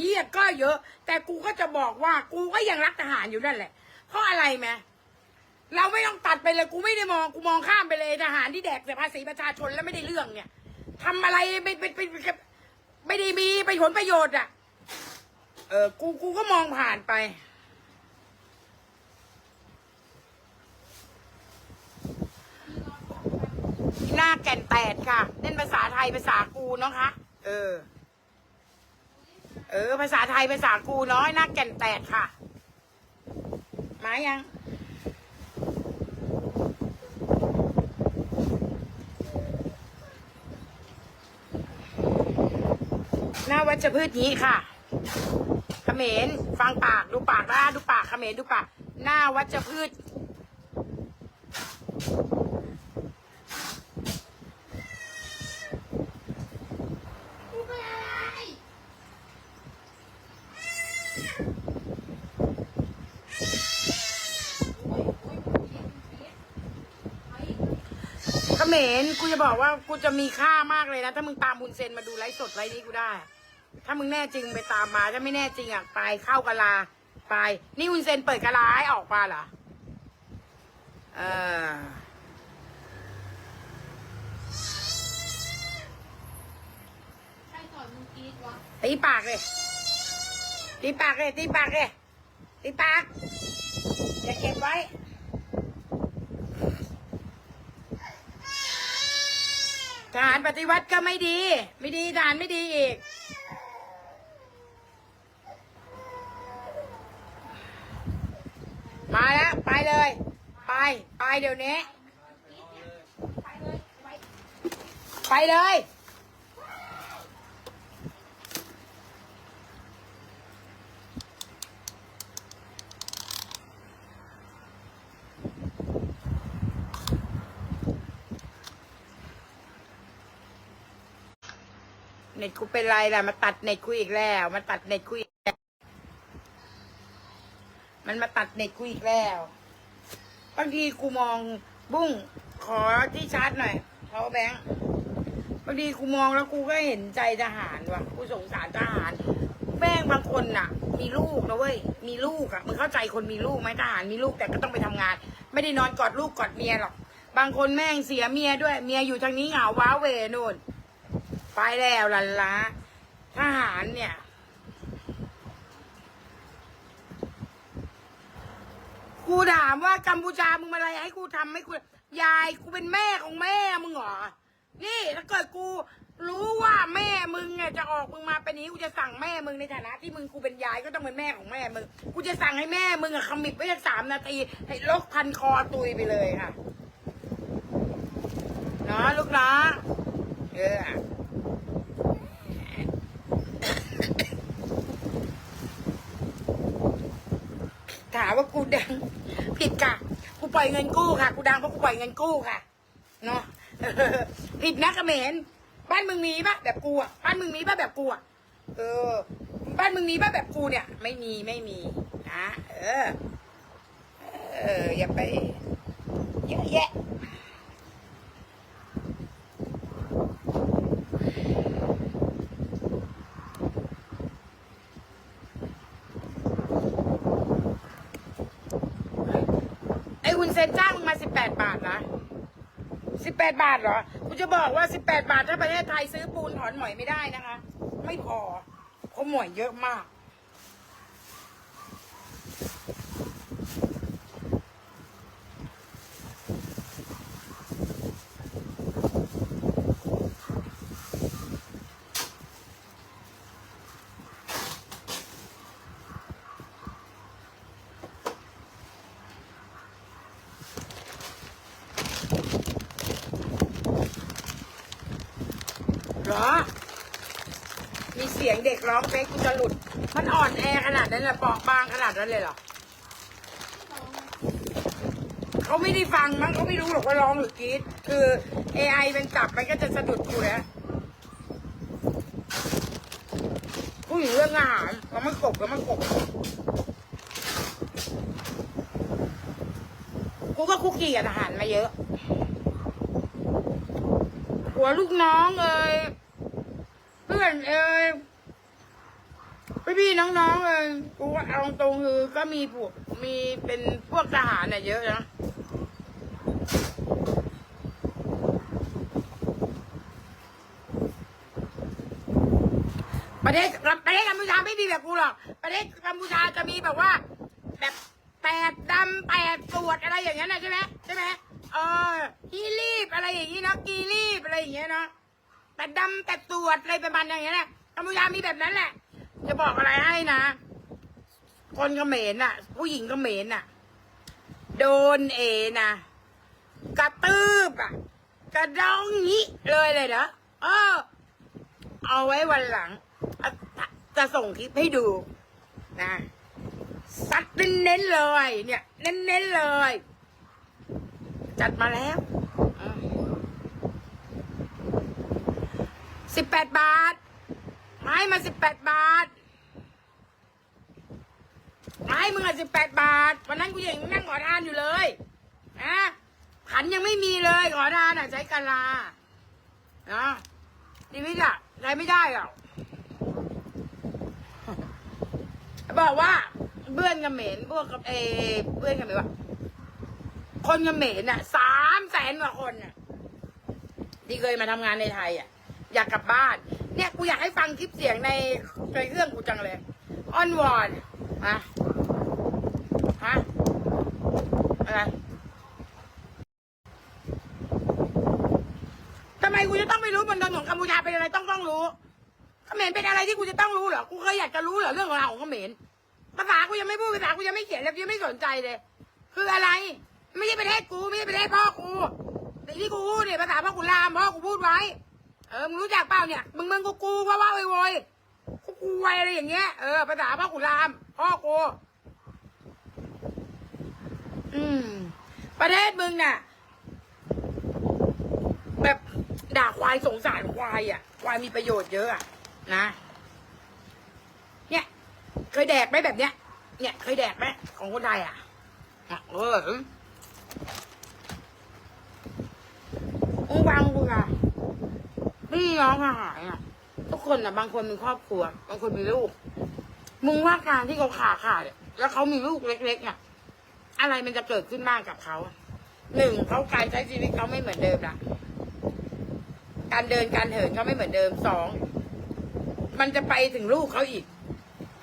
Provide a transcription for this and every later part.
เหี้ยก็เยอะ แต่กูก็จะบอกว่า กูก็ยังรักทหารอยู่นั่นแหละ เพราะอะไรไหมเราไม่ต้องตัดไปเลยกูไม่ได้มองกูมองข้ามไปเลยทหารที่แดกแต่ภาษีประชาชนแล้วไม่ได้เรื่องเนี่ยทำอะไรไม่ไม่ไม่ไม่ไม่ได้มีไประโยชน์ประโยชน์อะ เออกูกูก็มองผ่านไปหน้าแก่นแตดค่ะเล่นภาษาไทยภาษากูเนาะคะ เออ เออ ภาษาไทยภาษากูนาะหน้าแก่นแตดค่ะ มายัง หน้าวัชพืชนี้ค่ะเขมรฟังปากดูปากนะดูปากเขมรดูปาก หน้าวัชพืช เขมรกูจะบอกว่ากูจะมีค่ามากเลยนะ ถ้ามึงตามบุญเซนมาดูไลฟ์สดไลฟ์นี้กูได้ ถ้ามึงแน่จริงไปตามมา ถ้าไม่แน่จริงอะไปเข้ากะลา ไป นี่บุญเซนเปิดกะลาให้ออกมาเหรอเออตีปากเลยตีปากเลยตีปากเลยตีปากอย่าเก็บไว้ ทหาร ปฏิวัติก็ไม่ดี ไม่ดีทหานไม่ดีอีก มาแล้ว ไปเลย ไป ไปเดี๋ยวนี้ ไปเลยไป ไปเลย เน็ตกูเป็นไรล่ะมาตัดเน็ตกูอีกแล้วมาตัดเน็ตกูอีกแล้วมันมาตัดเน็ตกูอีกแล้วบางทีกูมองบุ้งขอที่ชาร์จหน่อยเขาแบงค์บางทีกูมองแล้วกูก็เห็นใจทหารว่ะกูสงสารทหารแม่งบางคนน่ะ มีลูกนะเว้ยมีลูกอะมึงเข้าใจคนมีลูกไหมทหารมีลูกแต่ก็ต้องไปทำงาน ไม่ได้นอนกอดลูกกอดเมียหรอก บางคนแม่งเสียเมียด้วย เมียอยู่ทางนี้เหงาว้าเวนู่น ไปแล้วลันละทหารเนี่ย กูถามว่ากัมพูชามึงมาอะไรให้กูทำให้กูยายกูเป็นแม่ของแม่มึงเหรอ นี่ถ้าเกิดกูรู้ว่าแม่มึงเนี่ยจะออกมึงมาเป็นนี้กูจะสั่งแม่มึงในฐานะที่มึงกูเป็นยายก็ต้องเป็นแม่ของแม่มึง กูจะสั่งให้แม่มึงอะขมิบไว้สักสามนาทีให้ลกพันคอตุยไปเลยค่ะเนาะลูกนาะเออ ถาม ว่ากูดัง ผิดค่ะ กูปล่อยเงินกู้ค่ะ กูดังเพราะกูปล่อยเงินกู้ค่ะ เนาะผิดนะกระเมนบ้านมึงมีปะแบบกูอะ บ้านมึงมีปะแบบกูอะ เออ บ้านมึงมีปะแบบกูเนี่ย ไม่มีไม่มีนะ เออ เอออย่าไปเยอะแยะ 18 บาทเหรอคุณจะบอกว่า 18 บาทถ้าประเทศไทยซื้อปูนถอนหมอยไม่ได้นะคะ ไม่พอเพราะหมอยเยอะมาก สียงเด็กร้องเพลงกูจะหลุด มันอ่อนแอขนาดนั้นเลยเปราะบางขนาดนั้นเลยเหรอเขาไม่ได้ฟังมั้งเขาไม่รู้หรอกว่าร้องหรือกรี๊ดคือ AI เป็นจับมันก็จะสะดุดกูแล้วผู้หญิงเรื่องอาหารมันไม่กบแล้วมันกบกูก็คุกกี้กับทหารมาเยอะหัวลูกน้องเอ่ยเพื่อนเอ่ย พี่พี่น้องๆเออกูว่าเอาตรงคือก็มีพวกมีเป็นพวกทหารเนี่ยเยอะนะประเทศประเทศกัมพูชาไม่มีแบบกูหรอก ประเทศกัมพูชาจะมีแบบว่า แบบแปดดำแปดตรวจอะไรอย่างเงี้ยนะใช่ไหมใช่ไหมเออฮีรีบอะไรอย่างงี้เนาะกีรีบอะไรอย่างเงี้ยเนาะแต่ดำแต่ตรวจอะไรประมาณอย่างเงี้ยแหละกัมพูชามีแบบนั้นแหละ จะบอกอะไรให้นะ คนเขมรน่ะ ผู้หญิงเขมรน่ะ โดนเอนะกระตืบอะ กระดองงี้เลยเลยเนะเออ เอาไว้วันหลัง จะส่งคลิปให้ดู นะซัดเน้นๆเลย เนี่ย เน้นๆเลย จัดมาแล้วสิบแปดบาท ไม้มาสิบแปดบาท ไม้มึงอะสิบแปดบาท วันนั้นกูยังนั่งขอทานอยู่เลยนะขันยังไม่มีเลยขอทานอะใช้กะลานะชีวิตอะใช้ไม่ได้หรอกบอกว่าเพื่อนกระเหม็นพวกกับเอเพื่อนกระเหม็นว่าคนกระเหม็นอะสามแสนกว่าคนอะ ที่เคยมาทำงานในไทยอะ อยากกลับบ้าน เนี่ยกูอยากให้ฟังคลิปเสียงในในเครื่องกูจังเลยอ้อนวอนฮะฮะอะไรทำไมกูจะต้องไม่รู้บนถนนกัมพูชาเป็นอะไรต้องต้องรู้เขมรเป็นอะไรที่กูจะต้องรู้เหรอกูเคยอยากจะรู้เหรอเรื่องราวของเขมรภาษากูยังไม่พูดภาษากูยังไม่เขียนเลยยังไม่สนใจเลย คืออะไร ไม่ใช่ประเทศกูไม่ใช่ประเทศพ่อกูแต่ที่กูพูดเนี่ยภาษาพ่อกูรามพ่อกูพูดไว้ ออมึงรู้จักเปล่าเนี่ยมึงมึงกูกูว่าว่าโวยโวยกูกูไวอะไรอย่างเงี้ยเออภาษาพ่อกูรามพ่อกูอืม ประเทศมึงน่ะ แบบด่าควายสงสารควายอะ ควายมีประโยชน์เยอะอะนะ เนี่ย เคยแดกไหมแบบเนี้ย เนี่ยเคยแดกไหมของคนไทยอะอะเออมึงฟังกูค่ะ พี่น้องทหารอะ ทุกคนอะ บางคนมีครอบครัว บางคนมีลูก มึงว่าการที่เขาขาขาดแล้วเขามีลูกเล็กๆอะอะไรมันจะเกิดขึ้นบ้างกับเขาหนึ่งเขาการใช้ชีวิตเขาไม่เหมือนเดิมละการเดินการเหินเขาไม่เหมือนเดิมสองมันจะไปถึงลูกเขาอีก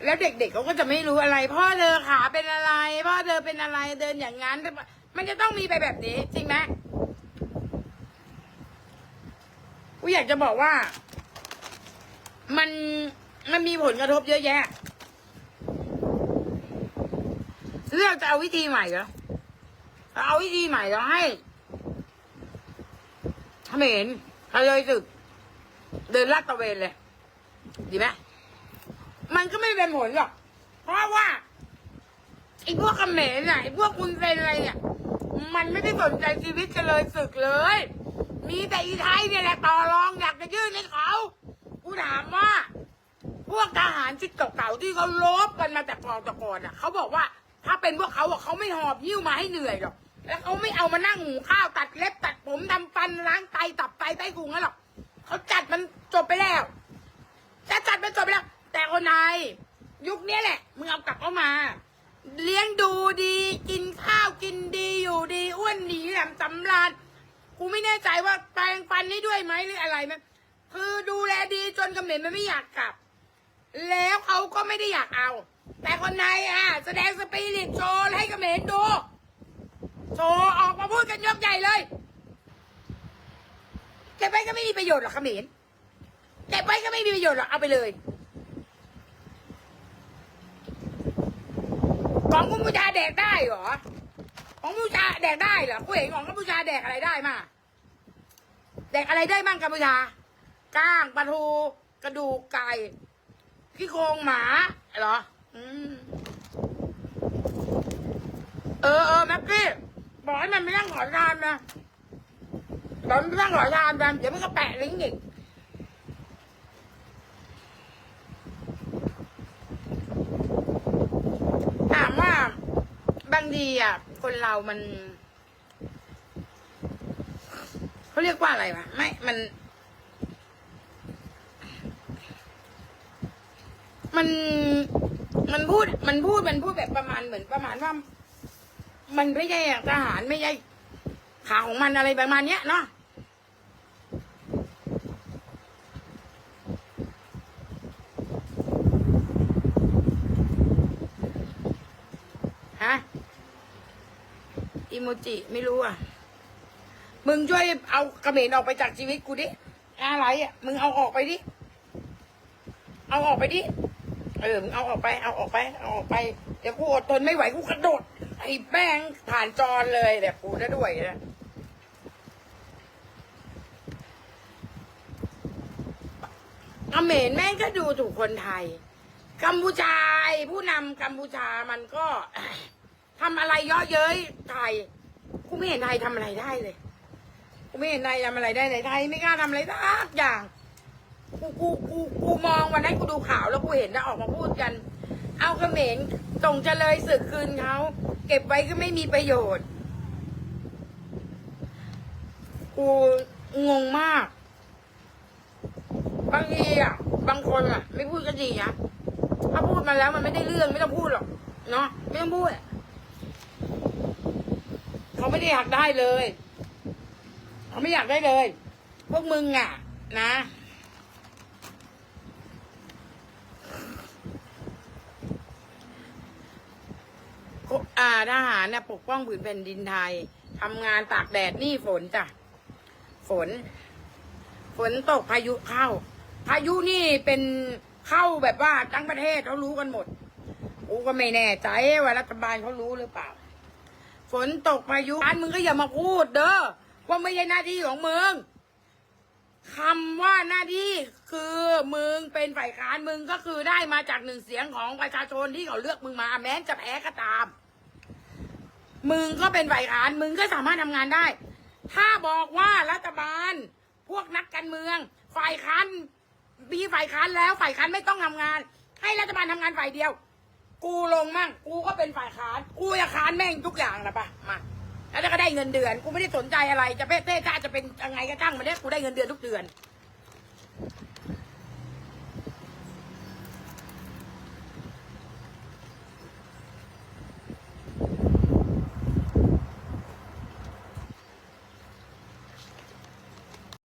แล้วเด็กๆเขาก็จะไม่รู้อะไร พ่อเธอขาเป็นอะไร พ่อเธอเป็นอะไรเดินอย่างนั้นมันจะต้องมีไปแบบนี้จริงไหม กูอยากจะบอกว่า มันมันมีผลกระทบเยอะแยะ เลือกจะเอาวิธีใหม่เหรอเอาวิธีใหม่แล้วให้เขมรทะเลยศึก เดินลาดตะเวนเลย ดีไหมมันก็ไม่เป็นผลหรอก เพราะว่าไอ้พวกเขมรน่ะไอ้พวกคุณเซนอะไรเนี่ย มันไม่ได้สนใจชีวิตกันเลยศึกเลย มีแต่อีไทยเนี่ยแหละต่อรองอยากจะยื่นให้เขากูถามว่า พวกทหารชุดเก่าๆที่เขาลบกันมาแต่ก่อนแต่ก่อนอะเขาบอกว่า ถ้าเป็นพวกเขาอะเขาไม่หอบหิ้วมาให้เหนื่อยหรอกแล้วเขาไม่เอามานั่งหุงข้าวตัดเล็บตัดผมทำฟันล้างไตตับไตไตกุงนั่นหรอกเขาจัดมันจบไปแล้วจะจัดมันจบไปแล้ว แต่คนไทยยุคนี้แหละมึงเอากลับเข้ามา เลี้ยงดูดีกินข้าวกินดีอยู่ดีอ้วนดีแหลมสำราญ กูไม่แน่ใจว่าแปลงฟันนี่ด้วยไหมหรืออะไรไหมคือดูแลดีจนกำเนิดมันไม่อยากกลับ แล้วเขาก็ไม่ได้อยากเอา แต่คนไทยอะ แสดงสปิริตโชว์ให้เขมรดูโชว์ออกมาพูดกันยกใหญ่เลยเก็บไว้ก็ไม่มีประโยชน์หรอกเขมรเก็บไว้ก็ไม่มีประโยชน์หรอกเอาไปเลยของกัมพูชาแดกได้เหรอ ของกัมพูชาแดกได้เหรอกูเห็นของกัมพูชาแดกอะไรได้มา แดกอะไรได้บ้างกัมพูชาก้างปลาทูกระดูกไก่ขี้โครงหมาเหรออืมเออเออแม็กกี้บอกให้มันไม่นั่งขอทานนะบอกมันไม่นั่งขอทานไปเดี๋ยวมันก็แปะลิงก์อีกถามว่าบางทีอะ คนเรามัน เขาเรียกว่าอะไรวะ ไม่ มัน มัน มันพูด มันพูด มันพูดแบบประมาณเหมือนประมาณว่า มันไม่ใช่ทหารไม่ใช่ขาของมันอะไรประมาณเนี้ยเนาะฮะ อิโมจิ ไม่รู้อะ มึงช่วยเอากระเขมรออกไปจากชีวิตกูดิ อะไรอะ มึงเอาออกไปดิ เอาออกไปดิ เออ มึงเอาออกไป เอาออกไป เอาออกไป เดี๋ยวกูอดทนไม่ไหวกูกระโดด ไอ้แป้งผ่านจรเลยแบบกูได้ด้วยนะเขมรแม่งก็ดูถูกคนไทย กัมพูชาผู้นำกัมพูชามันก็ทำอะไรเยอะเย้ยไทย กูไม่เห็นไทยทำอะไรได้เลย กูไม่เห็นไทยทำอะไรได้เลยไทยไม่กล้าทำอะไรสักอย่าง กูกูกูกูมองวันนั้นกูดูข่าวแล้วกูเห็นนะออกมาพูดกัน เอาเขมรส่งเจริญศึกคืนเขาเก็บไว้ก็ไม่มีประโยชน์ กูงงมาก บางทีอะ บางคนอะ ไม่พูดก็ดีนะถ้าพูดมาแล้วมันไม่ได้เรื่องไม่ต้องพูดหรอกเนาะไม่ต้องพูดเขาไม่ได้อยากได้เลย เขาไม่อยากได้เลย พวกมึงอะ นะอาทหารเนี่ยปกป้องผืนแผ่นดินไทยทำงานตากแดดนี่ฝนจ้ะ ฝน ฝนตกพายุเข้า พายุนี่เป็นเข้าแบบว่าทั้งประเทศเขารู้กันหมดกูก็ไม่แน่ใจว่ารัฐบาลเขารู้หรือเปล่า ฝนตกพายุอันมึงก็อย่ามาพูดเด้อ ว่าไม่ใช่หน้าที่ของมึงคำว่าหน้าที่คือมึงเป็นฝ่ายค้านมึงก็คือได้มาจากหนึ่งเสียงของประชาชนที่เขาเลือกมึงมา แม้จะแพ้ก็ตาม มึงก็เป็นฝ่ายค้านมึงก็สามารถทำงานได้ ถ้าบอกว่ารัฐบาล พวกนักการเมือง ฝ่ายค้านมีฝ่ายค้านแล้วฝ่ายค้านไม่ต้องทำงาน ให้รัฐบาลทำงานฝ่ายเดียว กูลงมั่งกูก็เป็นฝ่ายค้าน กูจะค้านแม่งทุกอย่างนะปะมา แล้วก็ได้เงินเดือน กูไม่ได้สนใจอะไร จะเพ่เต้จ้าจะเป็นยังไงก็ตั้งมาเนี่ยกูได้เงินเดือนทุกเดือน